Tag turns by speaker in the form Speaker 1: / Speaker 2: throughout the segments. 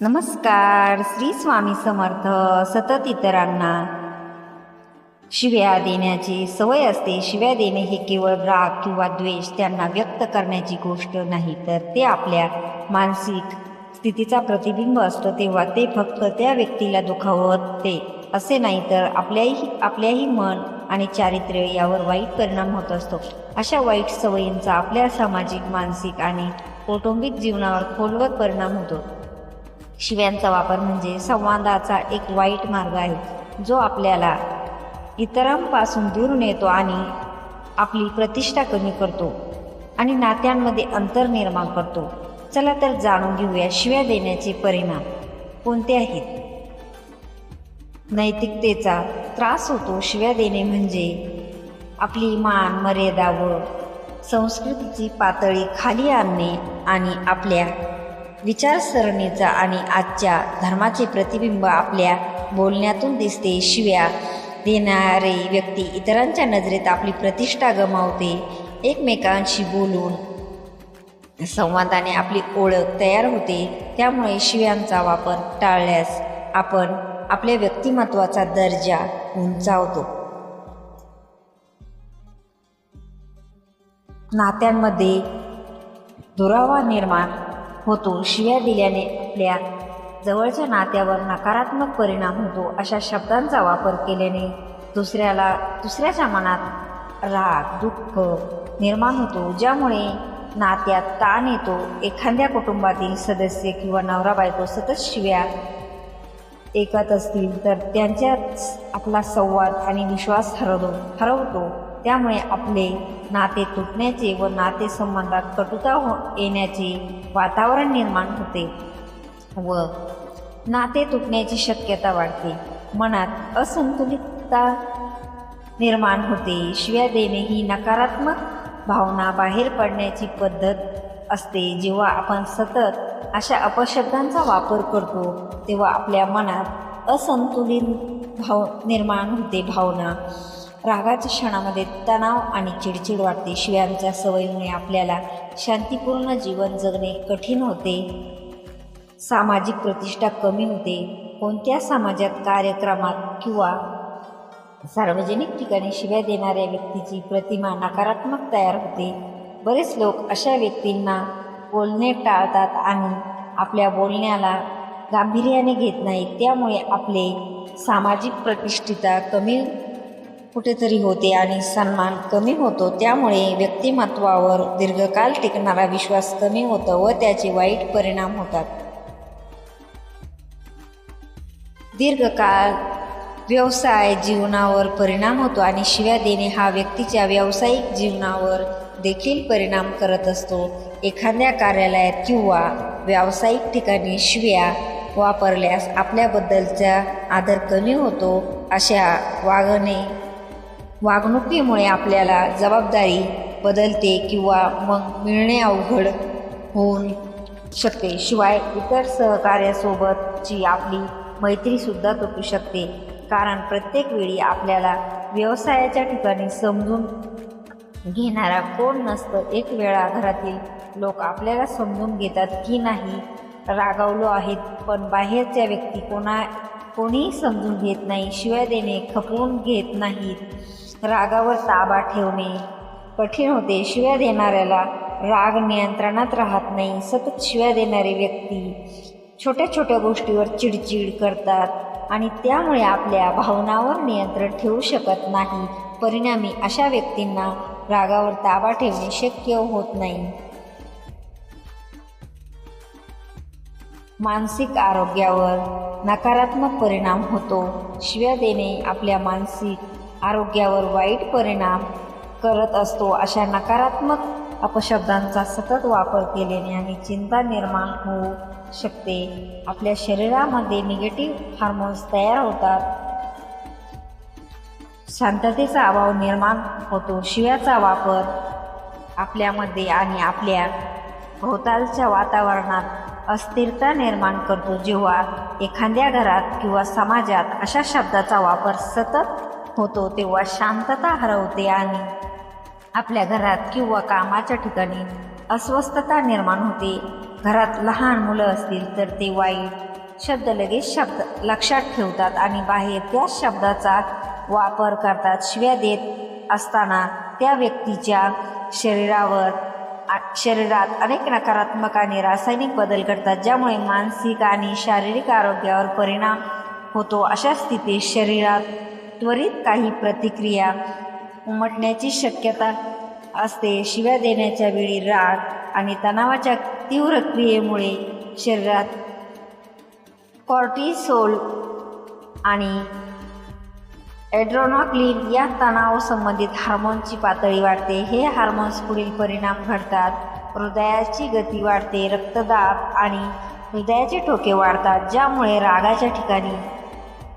Speaker 1: नमस्कार श्री स्वामी समर्थ सतत इतरांना. शिव्या देण्याची सवय असते. शिव्या देणे हे केवळ राग किंवा द्वेष त्यांना व्यक्त करण्याची गोष्ट नाही तर ते आपल्या मानसिक स्थितीचा प्रतिबिंब असतो तेव्हा ते फक्त त्या व्यक्तीला दुखावते असे नाही तर आपल्याही आपल्याही मन आणि चारित्र्य यावर वाईट परिणाम होत असतो. अशा वाईट सवयींचा आपल्या सामाजिक मानसिक आणि कौटुंबिक जीवनावर खोलवर परिणाम होतो. शिव्यांचा वापर म्हणजे संवादाचा एक वाईट मार्ग आहे जो आपल्याला इतरांपासून दूर नेतो आणि आपली प्रतिष्ठा कमी करतो आणि नात्यांमध्ये अंतर निर्माण करतो. चला तर जाणून घेऊया शिव्या देण्याचे परिणाम. कोणते आहेत? नैतिकतेचा त्रास होतो. शिव्या देणे म्हणजे आपली मान मर्यादा व संस्कृतीची पातळी खाली आणणे आणि आपल्या विचारसरणीचा आणि आजच्या धर्माचे प्रतिबिंब आपल्या बोलण्यातून दिसते. शिव्या देणारे व्यक्ती इतरांच्या नजरेत आपली प्रतिष्ठा गमावते. एकमेकांशी बोलून संवादाने आपली ओळख तयार होते. त्यामुळे शिव्यांचा वापर टाळल्यास आपण आपल्या व्यक्तिमत्वाचा दर्जा उंचावतो. नात्यांमध्ये दुरावा निर्माण होतो शिव्या दिल्याने आपल्या जवळच्या नात्यावर नकारात्मक परिणाम होतो अशा शब्दांचा वापर केल्याने दुसऱ्याला दुसऱ्याच्या मनात राग दुःख निर्माण होतो ज्यामुळे नात्यात ताण येतो. एखाद्या कुटुंबातील सदस्य किंवा नवरा बायको सतत शिव्या एकत असतील तर त्यांच्यात आपला संवाद आणि विश्वास हरवतो हरवतो. त्यामुळे आपले नाते तुटण्याचे व नातेसंबंधात कटुता हो येण्याचे वातावरण निर्माण होते व नाते तुटण्याची शक्यता वाढते. मनात असंतुलितता निर्माण होते. शिव्या देणे ही नकारात्मक भावना बाहेर पडण्याची पद्धत असते. जेव्हा आपण सतत अशा अपशब्दांचा वापर करतो तेव्हा आपल्या मनात असंतुलित भाव निर्माण होते भावना. रागाच्या क्षणामध्ये तणाव आणि चिडचिड वाटते. शिव्यांच्या सवयीमुळे आपल्याला शांतीपूर्ण जीवन जगणे कठीण होते. सामाजिक प्रतिष्ठा कमी होते. कोणत्या समाजात कार्यक्रमात किंवा सार्वजनिक ठिकाणी शिव्या देणाऱ्या व्यक्तीची प्रतिमा नकारात्मक तयार होते? बरेच लोक अशा व्यक्तींना बोलणे टाळतात आणि आपल्या बोलण्याला गांभीर्याने घेत नाहीत. त्यामुळे आपले सामाजिक प्रतिष्ठिता कमी कुठेतरी होते आणि सन्मान कमी होतो. त्यामुळे व्यक्तिमत्वावर दीर्घकाल टिकणारा विश्वास कमी होतो व त्याचे वाईट परिणाम होतात. दीर्घकाळ व्यवसाय जीवनावर परिणाम होतो आणि शिव्या देणे हा व्यक्तीच्या व्यावसायिक जीवनावर देखील परिणाम करत असतो. एखाद्या कार्यालयात किंवा व्यावसायिक ठिकाणी शिव्या वापरल्यास आपल्याबद्दलचा आदर कमी होतो अशा वागणे वागणुकीमुळे आपल्याला जबाबदारी बदलते किंवा मग मिळणे अवघड होऊन शकते. शिवाय इतर सहकार्यासोबतची आपली मैत्रीसुद्धा तुटू शकते. कारण प्रत्येक वेळी आपल्याला व्यवसायाच्या ठिकाणी समजून घेणारा कोण नसतं एक वेळा घरातील लोक आपल्याला समजून घेतात की नाही रागावलो आहेत पण बाहेरच्या व्यक्ती कोणा कोणीही समजून घेत नाही शिवाय देणे खपवून घेत नाहीत. रागावर ताबा ठेवणे. कठीण होते. शिव्या देणाऱ्याला राग नियंत्रणात राहत नाही. सतत शिव्या देणारी व्यक्ती छोट्या छोट्या गोष्टीवर चिडचिड करतात आणि त्यामुळे आपल्या भावनावर नियंत्रण ठेवू शकत नाही. परिणामी अशा व्यक्तींना रागावर ताबा ठेवणे शक्य होत नाही. मानसिक आरोग्यावर नकारात्मक परिणाम होतो. शिव्या देणे आपल्या मानसिक आरोग्यावर वाईट परिणाम करत असतो अशा नकारात्मक अपशब्दांचा सतत वापर केल्याने आणि चिंता निर्माण होऊ शकते. आपल्या शरीरामध्ये निगेटिव्ह हार्मोन्स तयार होतात. शांततेचा अभाव निर्माण होतो. शिव्याचा वापर आपल्यामध्ये आणि आपल्या भोवतालच्या वातावरणात अस्थिरता निर्माण करतो. जेव्हा एखाद्या घरात किंवा समाजात अशा शब्दाचा वापर सतत होतो तेव्हा शांतता हरवते आणि आपल्या घरात किंवा कामाच्या ठिकाणी अस्वस्थता निर्माण होते. घरात लहान मुलं असतील तर ते वाईट शब्द लगेच शब्द लक्षात ठेवतात आणि बाहेर त्या शब्दाचा वापर करतात. शिव्या देत असताना त्या व्यक्तीच्या शरीरावर आ- शरीरात अनेक नकारात्मक आणि रासायनिक बदल घडतात ज्यामुळे मानसिक आणि शारीरिक आरोग्यावर परिणाम होतो. अशा स्थितीत शरीरात त्वरित काही प्रतिक्रिया उमटण्याची शक्यता असते. शिव्या देण्याच्या वेळी राग आणि तणावाच्या तीव्र क्रियेमुळे शरीरात कॉर्टिसोल आणि एड्रोनॉक्लिन या तणाव संबंधित हार्मोनची पातळी वाढते. हे हार्मोन्स पुढील परिणाम घडतात. हृदयाची गती वाढते रक्तदाब आणि हृदयाचे ठोके वाढतात ज्यामुळे रागाच्या ठिकाणी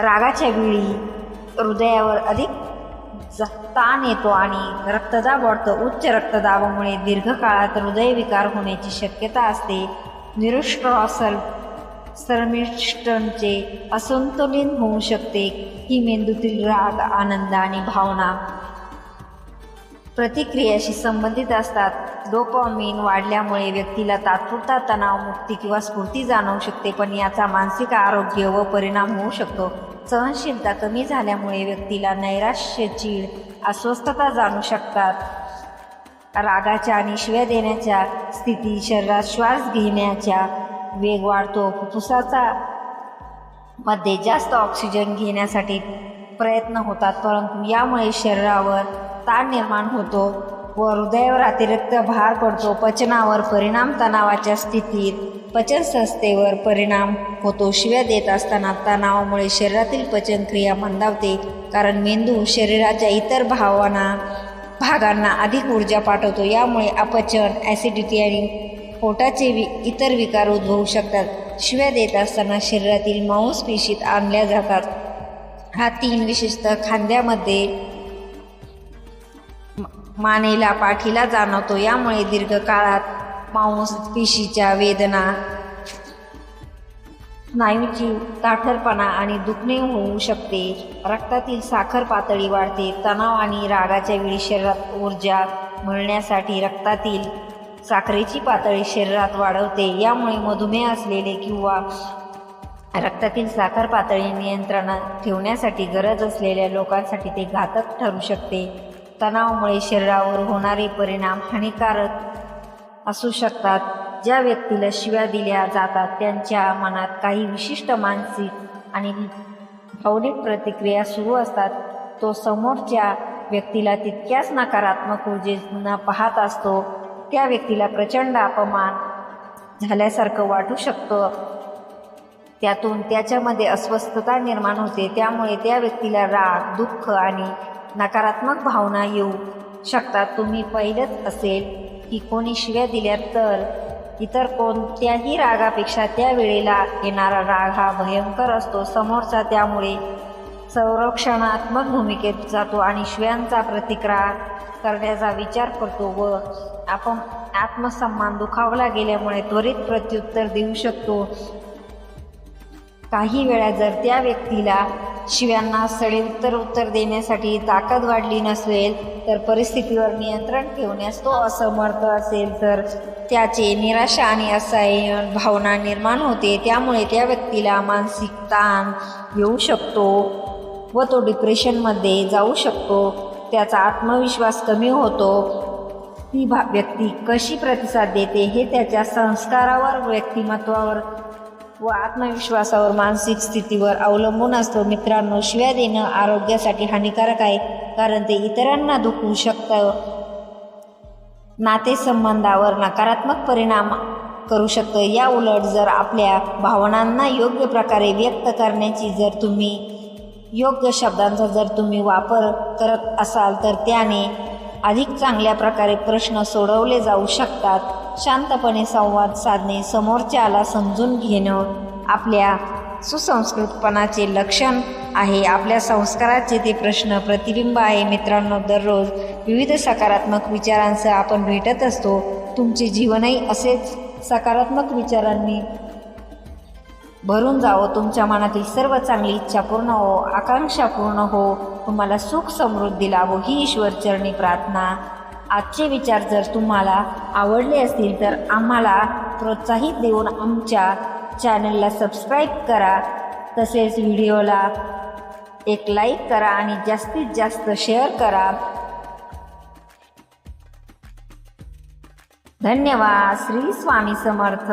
Speaker 1: रागाच्या वेळी हृदयावर अधिक ताण येतो आणि रक्तदाब वाढतो. उच्च रक्तदाबामुळे दीर्घकाळात हृदयविकार होण्याची शक्यता असते. निरुष्ट्रॉसल सरमिष्टनचे असंतुलन होऊ शकते. ही मेंदूतील राग आनंद आणि भावना प्रतिक्रियाशी संबंधित असतात. डोपामिन वाढल्यामुळे व्यक्तीला तात्पुरता तणाव मुक्ती किंवा स्फूर्ती जाणवू शकते पण याचा मानसिक आरोग्य व परिणाम होऊ शकतो. सहनशीलता कमी झाल्यामुळे व्यक्तीला नैराश्य चीड अस्वस्थता जाणू शकतात. रागाच्या आणि शिव्या देण्याच्या स्थिती शरीरात श्वास घेण्याच्या वेग वाढतो. फुफ्फुसाचा मध्ये जास्त ऑक्सिजन घेण्यासाठी प्रयत्न होतात परंतु यामुळे शरीरावर ताण निर्माण होतो व हृदयावर अतिरिक्त भार पडतो. पचनावर परिणाम तणावाच्या स्थितीत पचनसंस्थेवर परिणाम होतो. शिव्या देत असताना तणावामुळे शरीरातील पचनक्रिया मंदावते. कारण मेंदू शरीराच्या इतर भावना भागांना अधिक ऊर्जा पाठवतो. यामुळे अपचन ॲसिडिटी आणि पोटाचे वि इतर विकार उद्भवू शकतात. शिव्या देत असताना शरीरातील मांसपेशीत आणल्या जातात. हा तीन विशेषतः खांद्यामध्ये मानेला पाठीला जाणवतो. यामुळे दीर्घकाळात मांसपेशीच्या वेदना स्नायूची ताठरपणा आणि दुखणे होऊ शकते. रक्तातील साखर पातळी वाढते. तणाव आणि रागाच्या वेळी शरीरात ऊर्जा मिळण्यासाठी रक्तातील साखरेची पातळी शरीरात वाढवते. यामुळे मधुमेह असलेले किंवा रक्तातील साखर पातळी नियंत्रणात ठेवण्यासाठी गरज असलेल्या लोकांसाठी ते घातक ठरू शकते. तणावामुळे शरीरावर होणारे परिणाम हानिकारक असू शकतात. ज्या व्यक्तीला शिव्या दिल्या जातात त्यांच्या मनात काही विशिष्ट मानसिक आणि भावनिक प्रतिक्रिया सुरू असतात. तो समोरच्या व्यक्तीला तितक्याच नकारात्मक ऊर्जेनं पाहत असतो. त्या व्यक्तीला प्रचंड अपमान झाल्यासारखं वाटू शकतं. त्यातून त्याच्यामध्ये अस्वस्थता निर्माण होते. त्यामुळे त्या व्यक्तीला राग दुःख आणि नकारात्मक भावना येऊ शकतात. तुम्ही पहिलंच असेल की कोणी शिव्या दिल्या तर. इतर कोणत्याही रागापेक्षा त्या वेळेला येणारा राग हा भयंकर असतो. समोरचा त्यामुळे संरक्षणात्मक भूमिकेत जातो आणि शिव्यांचा प्रतिकार करण्याचा विचार करतो व आपण आत्मसन्मान दुखावला गेल्यामुळे त्वरित प्रत्युत्तर देऊ शकतो. काही वेळा जर त्या व्यक्तीला शिव्यांना सडेउत्तर उत्तर देण्यासाठी ताकद वाढली नसेल तर परिस्थितीवर नियंत्रण ठेवण्यास तो असमर्थ असेल तर त्याचे निराशा आणि असह्य भावना निर्माण होते. त्यामुळे त्या व्यक्तीला मानसिक ताण येऊ शकतो व तो डिप्रेशनमध्ये जाऊ शकतो. त्याचा आत्मविश्वास कमी होतो. ती भा व्यक्ती कशी प्रतिसाद देते हे त्याच्या संस्कारावर व्यक्तिमत्वावर व आत्मविश्वासावर मानसिक स्थितीवर अवलंबून असतो. मित्रांनो शिव्या देणं आरोग्यासाठी हानिकारक आहे कारण ते इतरांना दुखवू शकतं. नातेसंबंधावर नकारात्मक परिणाम करू शकतं. या उलट जर आपल्या भावनांना योग्य प्रकारे व्यक्त करण्याची जर तुम्ही योग्य शब्दांचा जर तुम्ही वापर करत असाल तर त्याने अधिक चांगल्या प्रकारे प्रश्न सोडवले जाऊ शकतात. शांतपणे संवाद साधणे समोरच्याला समजून घेणं आपल्या सुसंस्कृतपणाचे लक्षण आहे. आपल्या संस्काराचे ते प्रश्न प्रतिबिंब आहे. मित्रांनो दररोज विविध सकारात्मक विचारांसह आपण भेटत असतो. तुमचे जीवनही असेच सकारात्मक विचारांनी भरून जावं. तुमच्या मनातील सर्व चांगली इच्छा पूर्ण हो आकांक्षा पूर्ण हो. तुम्हाला सुख समृद्धी लाभो. ही ईश्वरचरणी प्रार्थना आजचे विचार जर तुम्हाला आवडले असतील तर आम्हाला प्रोत्साहित देऊन आमच्या चॅनलला सबस्क्राईब करा. तसेच व्हिडिओला एक लाईक करा आणि जास्तीत जास्त शेअर करा. धन्यवाद. श्री स्वामी समर्थ.